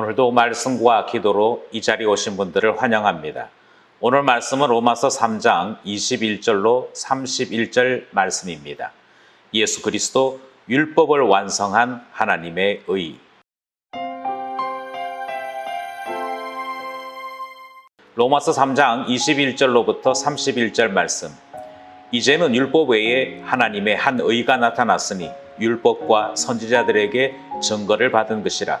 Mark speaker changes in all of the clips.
Speaker 1: 오늘도 말씀과 기도로 이 자리에 오신 분들을 환영합니다. 오늘 말씀은 로마서 3장 21절로 31절 말씀입니다. 예수 그리스도 율법을 완성한 하나님의 의. 로마서 3장 21절로부터 31절 말씀. 이제는 율법 외에 하나님의 한 의가 나타났으니 율법과 선지자들에게 증거를 받은 것이라.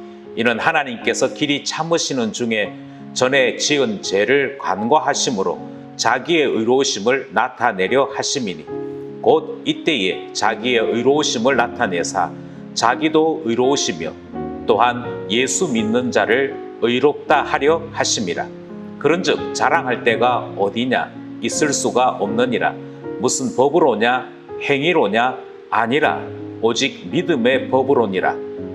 Speaker 1: 이는 하나님께서 길이 참으시는 중에 전에 지은 죄를 간과하심으로 자기의 의로우심을 나타내려 하심이니 곧 이때에 자기의 의로우심을 나타내사 자기도 의로우시며 또한 예수 믿는 자를 의롭다 하려 하심이라. 그런즉 자랑할 때가 어디냐? 있을 수가 없느니라. 무슨 법으로냐? 행위로냐? 아니라 오직 믿음의 법으로니라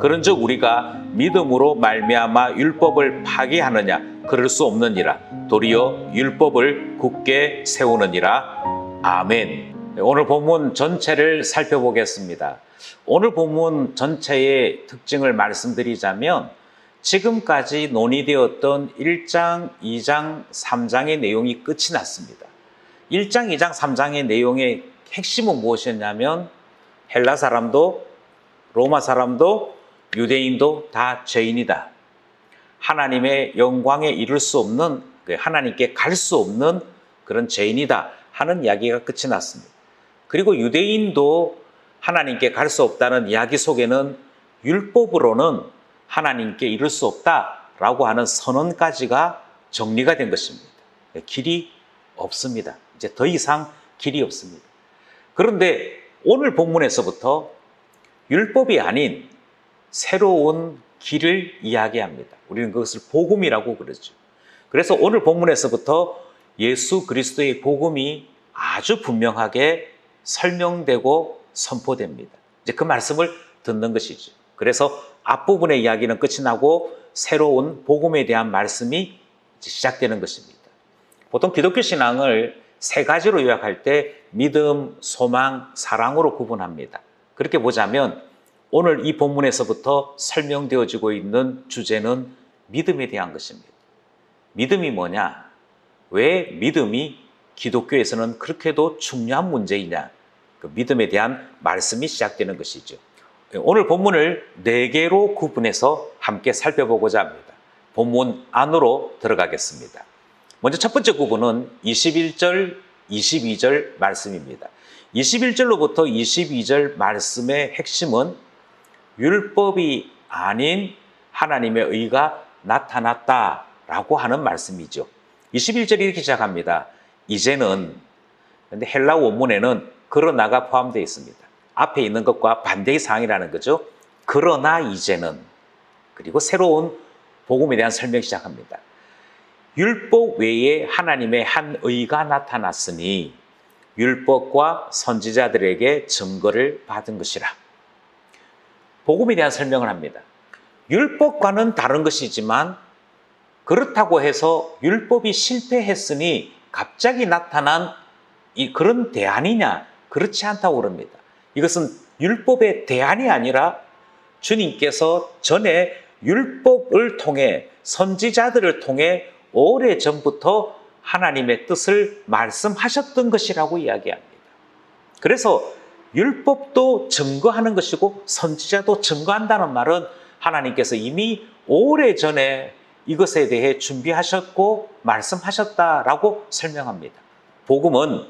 Speaker 1: 그런즉 우리가 믿음으로 말미암아 율법을 파기하느냐 그럴 수 없느니라 도리어 율법을 굳게 세우느니라 아멘. 오늘 본문 전체를 살펴보겠습니다. 오늘 본문 전체의 특징을 말씀드리자면 지금까지 논의되었던 1장, 2장, 3장의 내용이 끝이 났습니다. 1장, 2장, 3장의 내용의 핵심은 무엇이었냐면 헬라 사람도 로마 사람도 유대인도 다 죄인이다. 하나님의 영광에 이를 수 없는 그 하나님께 갈 수 없는 그런 죄인이다 하는 이야기가 끝이 났습니다. 그리고 유대인도 하나님께 갈 수 없다는 이야기 속에는 율법으로는 하나님께 이를 수 없다라고 하는 선언까지가 정리가 된 것입니다. 길이 없습니다. 이제 더 이상 길이 없습니다. 그런데 오늘 본문에서부터 율법이 아닌 새로운 길을 이야기합니다. 우리는 그것을 복음이라고 그러죠. 그래서 오늘 본문에서부터 예수 그리스도의 복음이 아주 분명하게 설명되고 선포됩니다. 이제 그 말씀을 듣는 것이죠. 그래서 앞부분의 이야기는 끝이 나고 새로운 복음에 대한 말씀이 시작되는 것입니다. 보통 기독교 신앙을 세 가지로 요약할 때 믿음, 소망, 사랑으로 구분합니다. 그렇게 보자면 오늘 이 본문에서부터 설명되어지고 있는 주제는 믿음에 대한 것입니다. 믿음이 뭐냐? 왜 믿음이 기독교에서는 그렇게도 중요한 문제이냐? 그 믿음에 대한 말씀이 시작되는 것이죠. 오늘 본문을 네 개로 구분해서 함께 살펴보고자 합니다. 본문 안으로 들어가겠습니다. 먼저 첫 번째 구분은 21절, 22절 말씀입니다. 21절로부터 22절 말씀의 핵심은 율법이 아닌 하나님의 의가 나타났다라고 하는 말씀이죠. 21절이 이렇게 시작합니다. 이제는 근데 헬라 원문에는 그러나가 포함되어 있습니다. 앞에 있는 것과 반대의 상황이라는 거죠. 그러나 이제는 그리고 새로운 복음에 대한 설명 시작합니다. 율법 외에 하나님의 한 의가 나타났으니 율법과 선지자들에게 증거를 받은 것이라. 복음에 대한 설명을 합니다. 율법과는 다른 것이지만 그렇다고 해서 율법이 실패했으니 갑자기 나타난 이 그런 대안이냐? 그렇지 않다고 그럽니다. 이것은 율법의 대안이 아니라 주님께서 전에 율법을 통해 선지자들을 통해 오래 전부터 하나님의 뜻을 말씀하셨던 것이라고 이야기합니다. 그래서 율법도 증거하는 것이고 선지자도 증거한다는 말은 하나님께서 이미 오래 전에 이것에 대해 준비하셨고 말씀하셨다라고 설명합니다. 복음은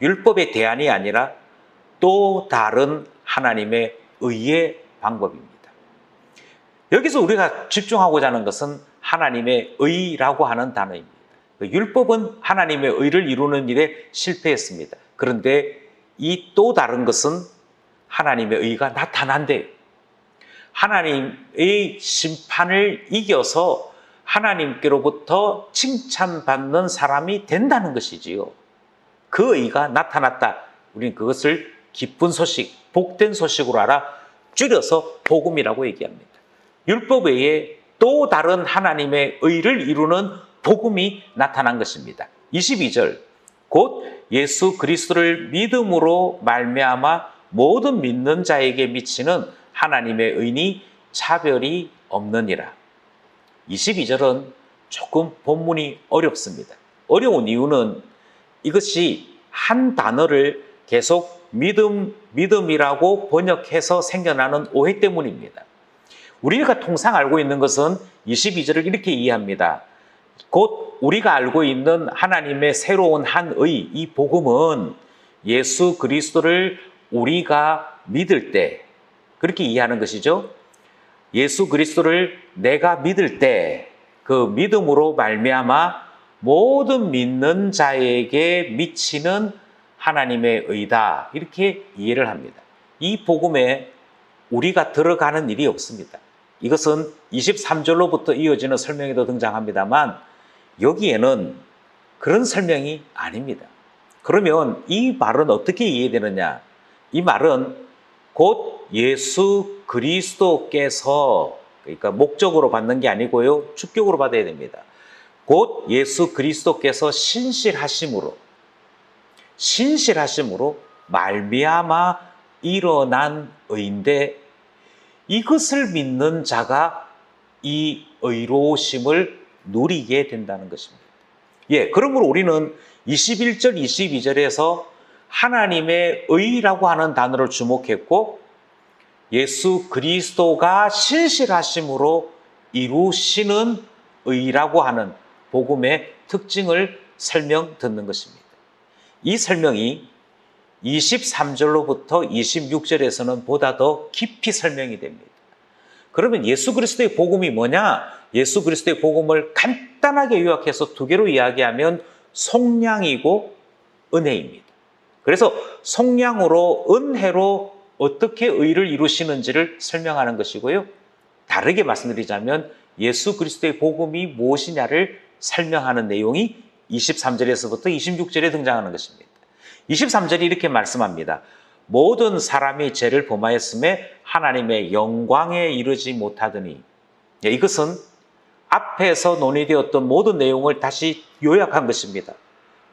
Speaker 1: 율법의 대안이 아니라 또 다른 하나님의 의의 방법입니다. 여기서 우리가 집중하고자 하는 것은 하나님의 의라고 하는 단어입니다. 그 율법은 하나님의 의를 이루는 일에 실패했습니다. 그런데 이 또 다른 것은 하나님의 의가 나타난대. 하나님의 심판을 이겨서 하나님께로부터 칭찬받는 사람이 된다는 것이지요. 그 의가 나타났다. 우리는 그것을 기쁜 소식, 복된 소식으로 알아 줄여서 복음이라고 얘기합니다. 율법 외에 또 다른 하나님의 의를 이루는 복음이 나타난 것입니다. 22절 곧 예수 그리스도를 믿음으로 말미암아 모든 믿는 자에게 미치는 하나님의 의니 차별이 없느니라. 22절은 조금 본문이 어렵습니다. 어려운 이유는 이것이 한 단어를 계속 믿음, 믿음이라고 번역해서 생겨나는 오해 때문입니다. 우리가 통상 알고 있는 것은 22절을 이렇게 이해합니다. 곧 우리가 알고 있는 하나님의 새로운 한의, 이 복음은 예수 그리스도를 우리가 믿을 때, 그렇게 이해하는 것이죠. 예수 그리스도를 내가 믿을 때, 그 믿음으로 말미암아 모든 믿는 자에게 미치는 하나님의 의다. 이렇게 이해를 합니다. 이 복음에 우리가 들어가는 일이 없습니다. 이것은 23절로부터 이어지는 설명에도 등장합니다만 여기에는 그런 설명이 아닙니다. 그러면 이 말은 어떻게 이해되느냐? 이 말은 곧 예수 그리스도께서 그러니까 목적으로 받는 게 아니고요. 축격으로 받아야 됩니다. 곧 예수 그리스도께서 신실하심으로 신실하심으로 말미암아 일어난 의인데 이것을 믿는 자가 이 의로우심을 누리게 된다는 것입니다. 예, 그러므로 우리는 21절, 22절에서 하나님의 의라고 하는 단어를 주목했고 예수 그리스도가 신실하심으로 이루시는 의라고 하는 복음의 특징을 설명 듣는 것입니다. 이 설명이 23절로부터 26절에서는 보다 더 깊이 설명이 됩니다. 그러면 예수 그리스도의 복음이 뭐냐? 예수 그리스도의 복음을 간단하게 요약해서 두 개로 이야기하면 속량이고 은혜입니다. 그래서 속량으로 은혜로 어떻게 의를 이루시는지를 설명하는 것이고요. 다르게 말씀드리자면 예수 그리스도의 복음이 무엇이냐를 설명하는 내용이 23절에서부터 26절에 등장하는 것입니다. 23절이 이렇게 말씀합니다. 모든 사람이 죄를 범하였음에 하나님의 영광에 이르지 못하더니 예, 이것은 앞에서 논의되었던 모든 내용을 다시 요약한 것입니다.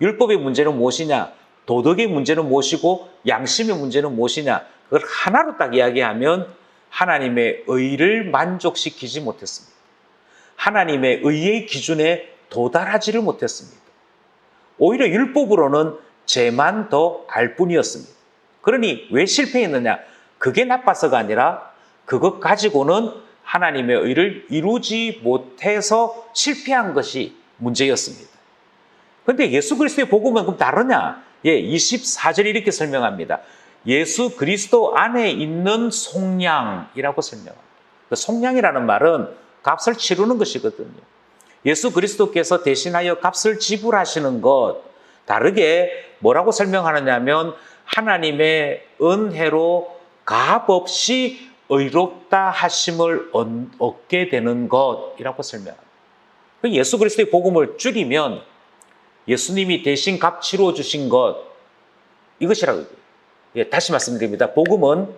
Speaker 1: 율법의 문제는 무엇이냐? 도덕의 문제는 무엇이고 양심의 문제는 무엇이냐? 그걸 하나로 딱 이야기하면 하나님의 의를 만족시키지 못했습니다. 하나님의 의의 기준에 도달하지를 못했습니다. 오히려 율법으로는 죄만 더 알 뿐이었습니다. 그러니 왜 실패했느냐? 그게 나빠서가 아니라 그것 가지고는 하나님의 의를 이루지 못해서 실패한 것이 문제였습니다. 그런데 예수 그리스도의 복음은 그럼 다르냐? 예, 24절에 이렇게 설명합니다. 예수 그리스도 안에 있는 속량이라고 설명합니다. 그 속량이라는 말은 값을 치르는 것이거든요. 예수 그리스도께서 대신하여 값을 지불하시는 것, 다르게 뭐라고 설명하느냐면 하나님의 은혜로 값 없이 의롭다 하심을 얻게 되는 것이라고 설명합니다. 그 예수 그리스도의 복음을 줄이면 예수님이 대신 값 치러 주신 것 이것이라고 예, 다시 말씀드립니다. 복음은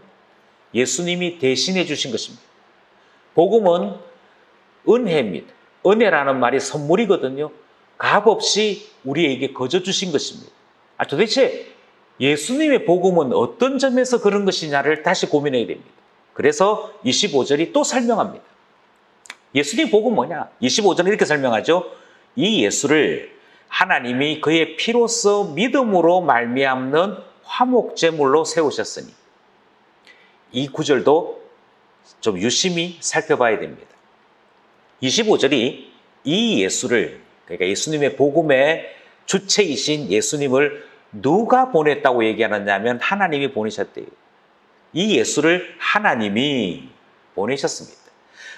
Speaker 1: 예수님이 대신해 주신 것입니다. 복음은 은혜입니다. 은혜라는 말이 선물이거든요. 값 없이 우리에게 거저 주신 것입니다. 아, 도대체 예수님의 복음은 어떤 점에서 그런 것이냐를 다시 고민해야 됩니다. 그래서 25절이 또 설명합니다. 예수님 복음 뭐냐? 25절은 이렇게 설명하죠. 이 예수를 하나님이 그의 피로써 믿음으로 말미암는 화목제물로 세우셨으니 이 구절도 좀 유심히 살펴봐야 됩니다. 25절이 이 예수를 그러니까 예수님의 복음에 주체이신 예수님을 누가 보냈다고 얘기하느냐면 하나님이 보내셨대요. 이 예수를 하나님이 보내셨습니다.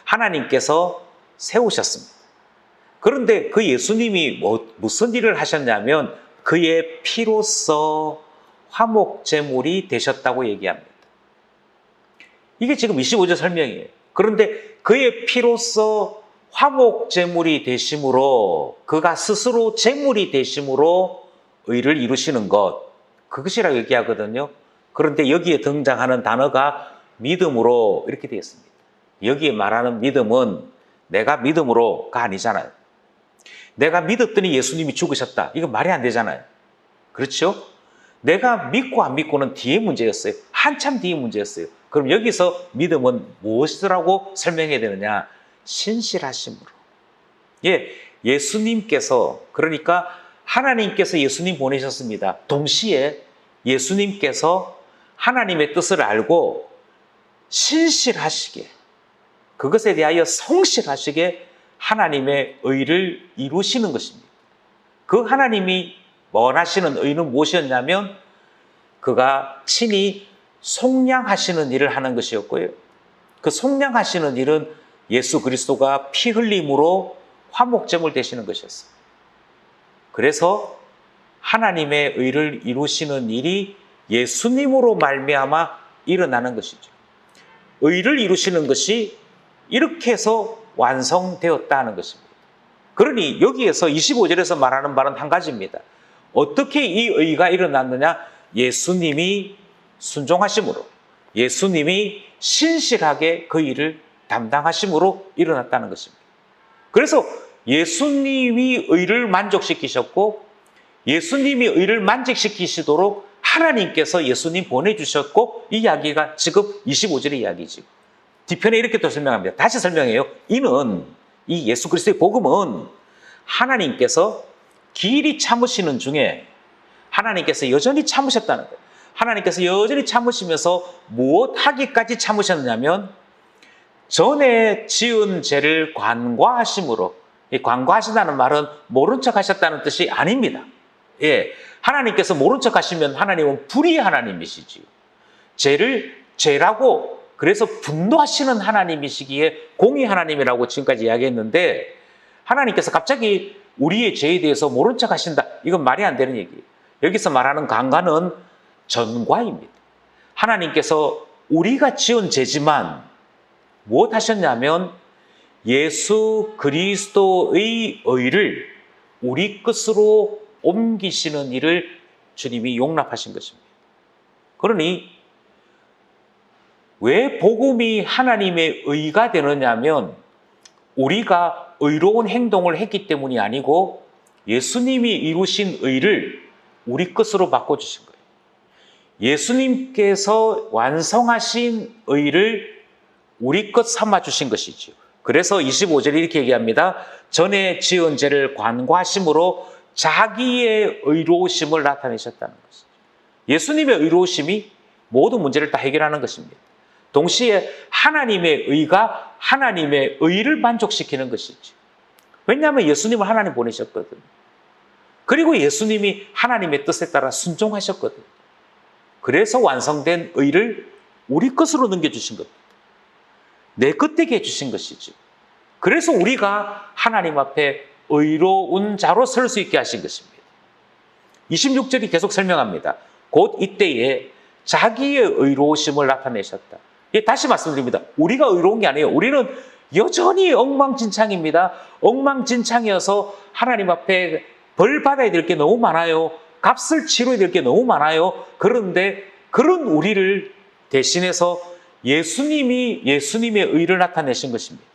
Speaker 1: 하나님께서 세우셨습니다. 그런데 그 예수님이 뭐, 무슨 일을 하셨냐면 그의 피로써 화목제물이 되셨다고 얘기합니다. 이게 지금 25절 설명이에요. 그런데 그의 피로써 화목 제물이 되심으로 그가 스스로 제물이 되심으로 의를 이루시는 것 그것이라고 얘기하거든요. 그런데 여기에 등장하는 단어가 믿음으로 이렇게 되어 있습니다. 여기에 말하는 믿음은 내가 믿음으로가 아니잖아요. 내가 믿었더니 예수님이 죽으셨다. 이거 말이 안 되잖아요. 그렇죠? 내가 믿고 안 믿고는 뒤에 문제였어요. 한참 뒤에 문제였어요. 그럼 여기서 믿음은 무엇이라고 설명해야 되느냐? 신실하심으로. 예, 예수님께서 그러니까 하나님께서 예수님 보내셨습니다. 동시에 예수님께서 하나님의 뜻을 알고 신실하시게 그것에 대하여 성실하시게 하나님의 의를 이루시는 것입니다. 그 하나님이 원하시는 의는 무엇이었냐면 그가 친히 속량하시는 일을 하는 것이었고요. 그 속량하시는 일은 예수 그리스도가 피 흘림으로 화목제물 되시는 것이었어요. 그래서 하나님의 의를 이루시는 일이 예수님으로 말미암아 일어나는 것이죠. 의를 이루시는 것이 이렇게 해서 완성되었다는 것입니다. 그러니 여기에서 25절에서 말하는 바는 한 가지입니다. 어떻게 이 의가 일어났느냐? 예수님이 순종하심으로, 예수님이 신실하게 그 일을 담당하심으로 일어났다는 것입니다. 그래서 예수님이 의를 만족시키셨고, 예수님이 의를 만족시키시도록 하나님께서 예수님 보내주셨고, 이 이야기가 지금 25절의 이야기죠. 뒤편에 이렇게 또 설명합니다. 다시 설명해요. 이는 이 예수 그리스도의 복음은 하나님께서 길이 참으시는 중에 하나님께서 여전히 참으셨다는 거예요. 하나님께서 여전히 참으시면서 무엇 하기까지 참으셨냐면 전에 지은 죄를 관과하심으로 이 관과하신다는 말은 모른 척 하셨다는 뜻이 아닙니다. 예. 하나님께서 모른 척 하시면 하나님은 불의 하나님이시지요. 죄를 죄라고 그래서 분노하시는 하나님이시기에 공의 하나님이라고 지금까지 이야기했는데 하나님께서 갑자기 우리의 죄에 대해서 모른 척 하신다. 이건 말이 안 되는 얘기예요. 여기서 말하는 강과는 전과입니다. 하나님께서 우리가 지은 죄지만 무엇 하셨냐면 예수 그리스도의 의를 우리 것으로 옮기시는 일을 주님이 용납하신 것입니다. 그러니 왜 복음이 하나님의 의가 되느냐면 우리가 의로운 행동을 했기 때문이 아니고 예수님이 이루신 의를 우리 것으로 바꿔주신 거예요. 예수님께서 완성하신 의를 우리 것 삼아 주신 것이죠. 그래서 25절에 이렇게 얘기합니다. 전에 지은 죄를 관과하심으로 자기의 의로우심을 나타내셨다는 것이죠. 예수님의 의로우심이 모든 문제를 다 해결하는 것입니다. 동시에 하나님의 의가 하나님의 의를 만족시키는 것이죠. 왜냐하면 예수님을 하나님 보내셨거든. 그리고 예수님이 하나님의 뜻에 따라 순종하셨거든. 그래서 완성된 의를 우리 것으로 넘겨주신 겁니다. 내것 되게 해주신 것이죠. 그래서 우리가 하나님 앞에 의로운 자로 설 수 있게 하신 것입니다. 26절이 계속 설명합니다. 곧 이때에 자기의 의로우심을 나타내셨다. 예, 다시 말씀드립니다. 우리가 의로운 게 아니에요. 우리는 여전히 엉망진창입니다. 엉망진창이어서 하나님 앞에 벌 받아야 될 게 너무 많아요. 값을 치러야 될 게 너무 많아요. 그런데 그런 우리를 대신해서 예수님이 예수님의 의를 나타내신 것입니다.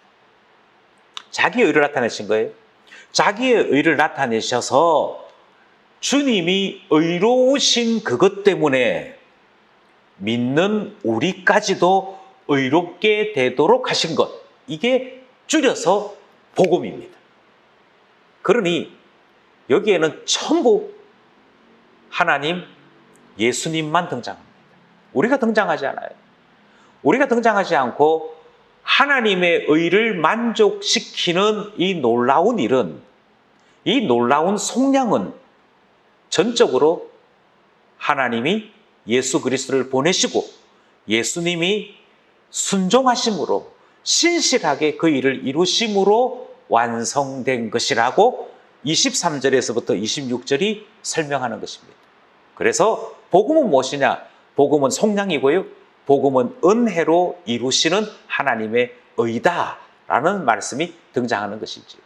Speaker 1: 자기의 의를 나타내신 거예요. 자기의 의를 나타내셔서 주님이 의로우신 그것 때문에 믿는 우리까지도 의롭게 되도록 하신 것. 이게 줄여서 복음입니다. 그러니 여기에는 전부 하나님, 예수님만 등장합니다. 우리가 등장하지 않아요. 우리가 등장하지 않고 하나님의 의를 만족시키는 이 놀라운 일은 이 놀라운 속량은 전적으로 하나님이 예수 그리스도를 보내시고 예수님이 순종하심으로 신실하게 그 일을 이루심으로 완성된 것이라고 23절에서부터 26절이 설명하는 것입니다. 그래서 복음은 무엇이냐? 복음은 속량이고요. 복음은 은혜로 이루시는 하나님의 의다라는 말씀이 등장하는 것이지.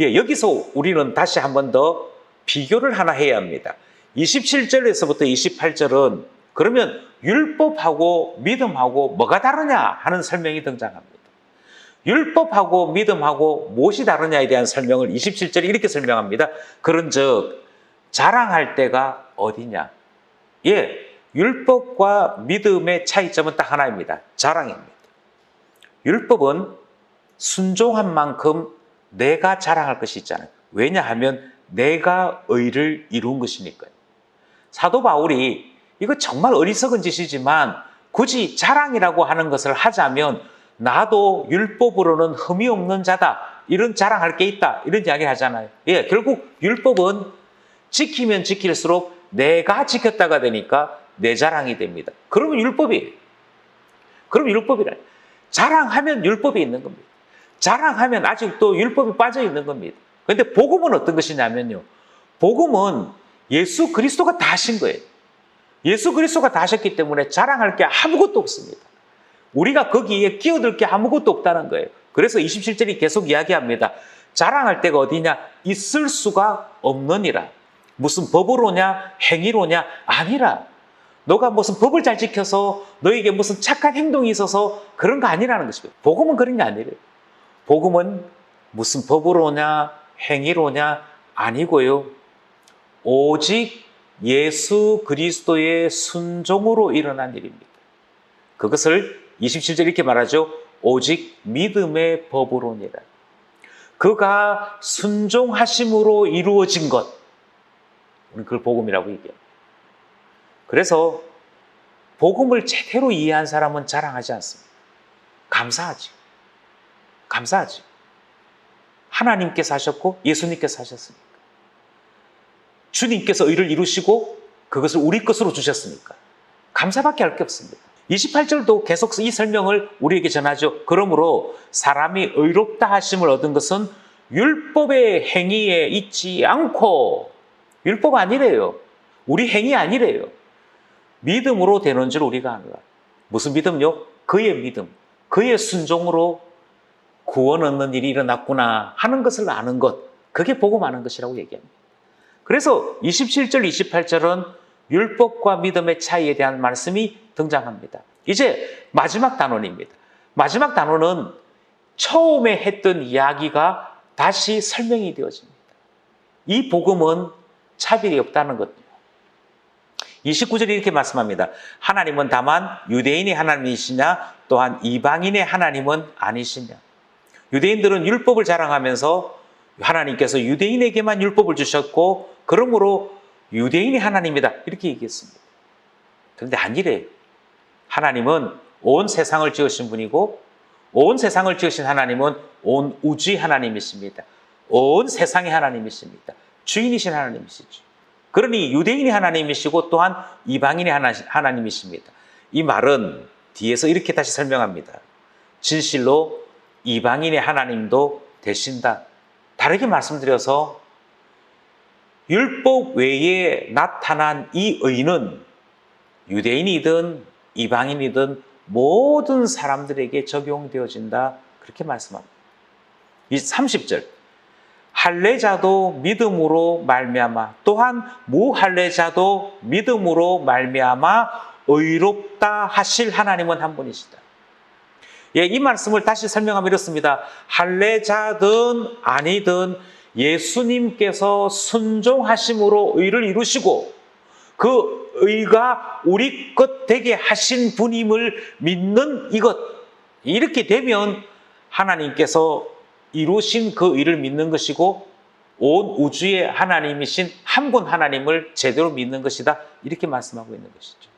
Speaker 1: 예, 여기서 우리는 다시 한 번 더 비교를 하나 해야 합니다. 27절에서부터 28절은 그러면 율법하고 믿음하고 뭐가 다르냐 하는 설명이 등장합니다. 율법하고 믿음하고 무엇이 다르냐에 대한 설명을 27절에 이렇게 설명합니다. 그런 즉 자랑할 때가 어디냐? 예, 율법과 믿음의 차이점은 딱 하나입니다. 자랑입니다. 율법은 순종한 만큼 내가 자랑할 것이 있잖아요. 왜냐하면 내가 의를 이룬 것이니까요. 사도 바울이 이거 정말 어리석은 짓이지만 굳이 자랑이라고 하는 것을 하자면 나도 율법으로는 흠이 없는 자다. 이런 자랑할 게 있다. 이런 이야기 하잖아요. 예, 결국 율법은 지키면 지킬수록 내가 지켰다가 되니까 내 자랑이 됩니다. 그러면 율법이에요. 그럼 율법이라. 자랑하면 율법이 있는 겁니다. 자랑하면 아직도 율법이 빠져 있는 겁니다. 그런데 복음은 어떤 것이냐면요. 복음은 예수 그리스도가 다 하신 거예요. 예수 그리스도가 다 하셨기 때문에 자랑할 게 아무것도 없습니다. 우리가 거기에 끼어들 게 아무것도 없다는 거예요. 그래서 27절이 계속 이야기합니다. 자랑할 데가 어디냐? 있을 수가 없느니라. 무슨 법으로냐? 행위로냐? 아니라. 너가 무슨 법을 잘 지켜서 너에게 무슨 착한 행동이 있어서 그런 거 아니라는 것입니다. 복음은 그런 게 아니래요. 복음은 무슨 법으로냐? 행위로냐? 아니고요. 오직 예수 그리스도의 순종으로 일어난 일입니다. 그것을 27절 이렇게 말하죠. 오직 믿음의 법으로니라. 그가 순종하심으로 이루어진 것. 우리는 그걸 복음이라고 얘기합니다. 그래서 복음을 제대로 이해한 사람은 자랑하지 않습니다. 감사하지. 감사하지. 하나님께서 하셨고 예수님께서 하셨으니까. 주님께서 의를 이루시고 그것을 우리 것으로 주셨으니까. 감사밖에 할 게 없습니다. 28절도 계속 이 설명을 우리에게 전하죠. 그러므로 사람이 의롭다 하심을 얻은 것은 율법의 행위에 있지 않고 율법 아니래요. 우리 행위 아니래요. 믿음으로 되는 줄 우리가 아노라. 무슨 믿음요? 그의 믿음, 그의 순종으로 구원 얻는 일이 일어났구나 하는 것을 아는 것. 그게 복음 아는 것이라고 얘기합니다. 그래서 27절, 28절은 율법과 믿음의 차이에 대한 말씀이 등장합니다. 이제 마지막 단원입니다. 마지막 단원은 처음에 했던 이야기가 다시 설명이 되어집니다. 이 복음은 차별이 없다는 것요. 29절이 이렇게 말씀합니다. 하나님은 다만 유대인의 하나님이시냐 또한 이방인의 하나님은 아니시냐. 유대인들은 율법을 자랑하면서 하나님께서 유대인에게만 율법을 주셨고 그러므로 유대인이 하나님이다 이렇게 얘기했습니다. 그런데 아니래요. 하나님은 온 세상을 지으신 분이고 온 세상을 지으신 하나님은 온 우주의 하나님이십니다. 온 세상의 하나님이십니다. 주인이신 하나님이시죠. 그러니 유대인이 하나님이시고 또한 이방인이 하나님이십니다. 이 말은 뒤에서 이렇게 다시 설명합니다. 진실로 이방인의 하나님도 되신다. 다르게 말씀드려서 율법 외에 나타난 이 의는 유대인이든 이방인이든 모든 사람들에게 적용되어진다. 그렇게 말씀합니다. 이 30절. 할례자도 믿음으로 말미암아 또한 무할례자도 믿음으로 말미암아 의롭다 하실 하나님은 한 분이시다. 예, 이 말씀을 다시 설명하면 이렇습니다. 할례자든 아니든 예수님께서 순종하심으로 의를 이루시고 그 의가 우리 것 되게 하신 분임을 믿는 이것 이렇게 되면 하나님께서 이루신 그 의를 믿는 것이고 온 우주의 하나님이신 한 분 하나님을 제대로 믿는 것이다 이렇게 말씀하고 있는 것이죠.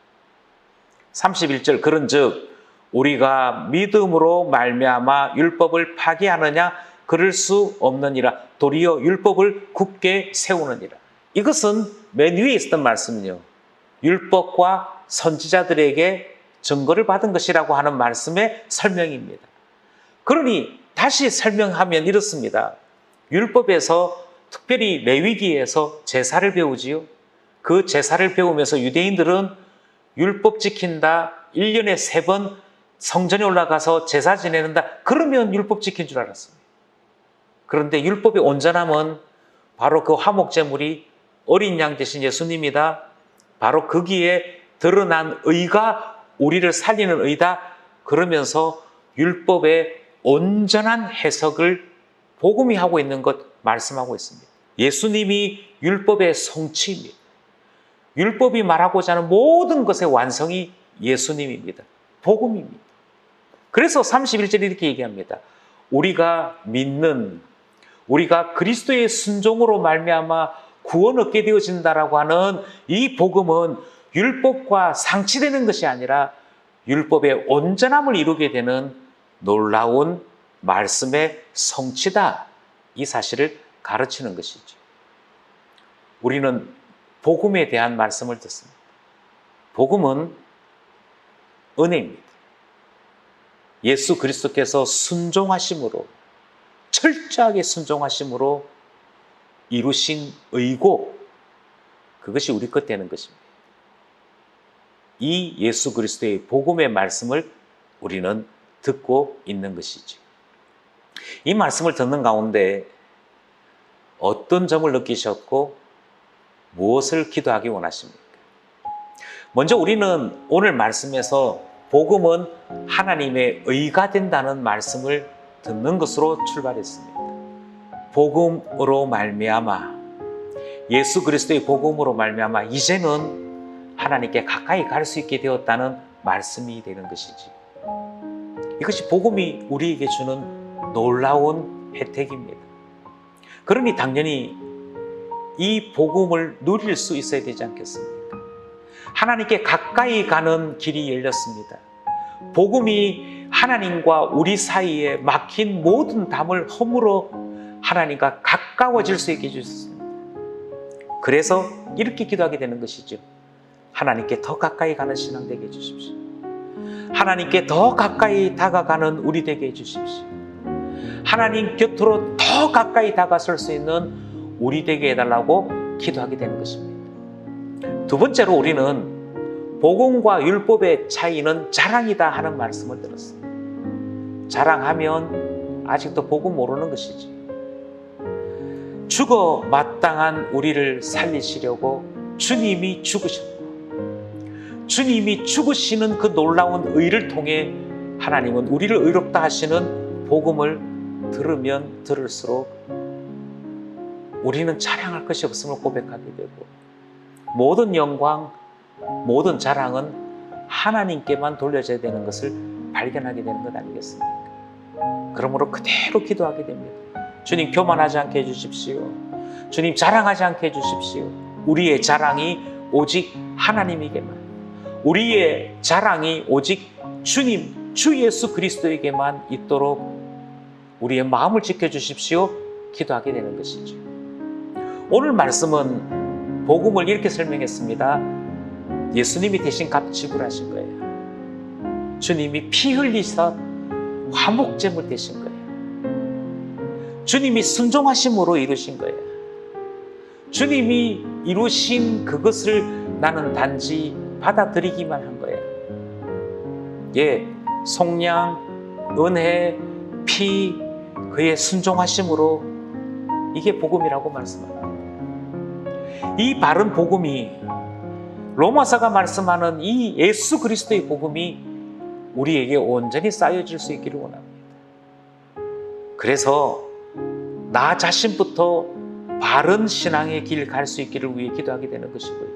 Speaker 1: 31절 그런즉 우리가 믿음으로 말미암아 율법을 파기하느냐 그럴 수 없느니라 도리어 율법을 굳게 세우느니라 이것은 맨 위에 있었던 말씀은요. 율법과 선지자들에게 증거를 받은 것이라고 하는 말씀의 설명입니다. 그러니 다시 설명하면 이렇습니다. 율법에서 특별히 레위기에서 제사를 배우지요. 그 제사를 배우면서 유대인들은 율법 지킨다. 1년에 세 번 성전에 올라가서 제사 지내는다. 그러면 율법 지킨 줄 알았습니다. 그런데 율법의 온전함은 바로 그 화목제물이 어린 양 대신 예수님이다. 바로 거기에 드러난 의가 우리를 살리는 의다. 그러면서 율법의 온전한 해석을 복음이 하고 있는 것 말씀하고 있습니다. 예수님이 율법의 성취입니다. 율법이 말하고자 하는 모든 것의 완성이 예수님입니다. 복음입니다. 그래서 31절에 이렇게 얘기합니다. 우리가 믿는 우리가 그리스도의 순종으로 말미암아 구원 얻게 되어진다라고 하는 이 복음은 율법과 상치되는 것이 아니라 율법의 온전함을 이루게 되는 놀라운 말씀의 성취다. 이 사실을 가르치는 것이죠. 우리는 복음에 대한 말씀을 듣습니다. 복음은 은혜입니다. 예수 그리스도께서 순종하심으로 철저하게 순종하심으로 이루신 의고 그것이 우리 것 되는 것입니다. 이 예수 그리스도의 복음의 말씀을 우리는 듣고 있는 것이죠. 이 말씀을 듣는 가운데 어떤 점을 느끼셨고 무엇을 기도하기 원하십니까? 먼저 우리는 오늘 말씀에서 복음은 하나님의 의가 된다는 말씀을 듣는 것으로 출발했습니다. 복음으로 말미암아 예수 그리스도의 복음으로 말미암아 이제는 하나님께 가까이 갈 수 있게 되었다는 말씀이 되는 것이지. 이것이 복음이 우리에게 주는 놀라운 혜택입니다. 그러니 당연히 이 복음을 누릴 수 있어야 되지 않겠습니까? 하나님께 가까이 가는 길이 열렸습니다. 복음이 하나님과 우리 사이에 막힌 모든 담을 허물어 하나님과 가까워질 수 있게 해주셨습니다. 그래서 이렇게 기도하게 되는 것이죠. 하나님께 더 가까이 가는 신앙 되게 해주십시오. 하나님께 더 가까이 다가가는 우리 되게 해주십시오. 하나님 곁으로 더 가까이 다가설 수 있는 우리 되게 해달라고 기도하게 되는 것입니다. 두 번째로 우리는 복음과 율법의 차이는 자랑이다 하는 말씀을 들었습니다. 자랑하면 아직도 복음 모르는 것이지. 죽어 마땅한 우리를 살리시려고 주님이 죽으셨고, 주님이 죽으시는 그 놀라운 의를 통해 하나님은 우리를 의롭다 하시는 복음을 들으면 들을수록 우리는 자랑할 것이 없음을 고백하게 되고 모든 영광, 모든 자랑은 하나님께만 돌려져야 되는 것을 발견하게 되는 것 아니겠습니까? 그러므로 그대로 기도하게 됩니다. 주님 교만하지 않게 해주십시오. 주님 자랑하지 않게 해주십시오. 우리의 자랑이 오직 하나님에게만, 우리의 자랑이 오직 주님, 주 예수 그리스도에게만 있도록 우리의 마음을 지켜주십시오. 기도하게 되는 것이죠. 오늘 말씀은 복음을 이렇게 설명했습니다. 예수님이 대신 값 지불하신 거예요. 주님이 피 흘리사 화목제물 되신 거예요. 주님이 순종하심으로 이루신 거예요. 주님이 이루신 그것을 나는 단지 받아들이기만 한 거예요. 예, 속량, 은혜, 피, 그의 순종하심으로 이게 복음이라고 말씀합니다. 이 바른 복음이 로마서가 말씀하는 이 예수 그리스도의 복음이 우리에게 온전히 쌓여질 수 있기를 원합니다. 그래서 나 자신부터 바른 신앙의 길 갈 수 있기를 위해 기도하게 되는 것이고요.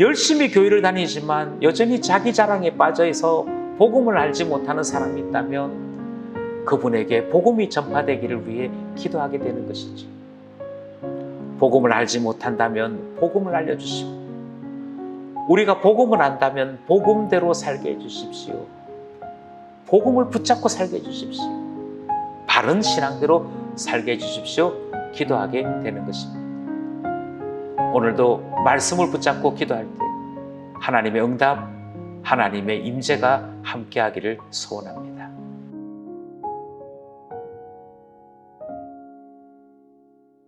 Speaker 1: 열심히 교회를 다니지만 여전히 자기 자랑에 빠져 있어 복음을 알지 못하는 사람이 있다면 그분에게 복음이 전파되기를 위해 기도하게 되는 것이지. 복음을 알지 못한다면 복음을 알려주시고, 우리가 복음을 안다면 복음대로 살게 해주십시오. 복음을 붙잡고 살게 해주십시오. 바른 신앙대로 살게 해주십시오. 기도하게 되는 것입니다. 오늘도 말씀을 붙잡고 기도할 때 하나님의 응답, 하나님의 임재가 함께하기를 소원합니다.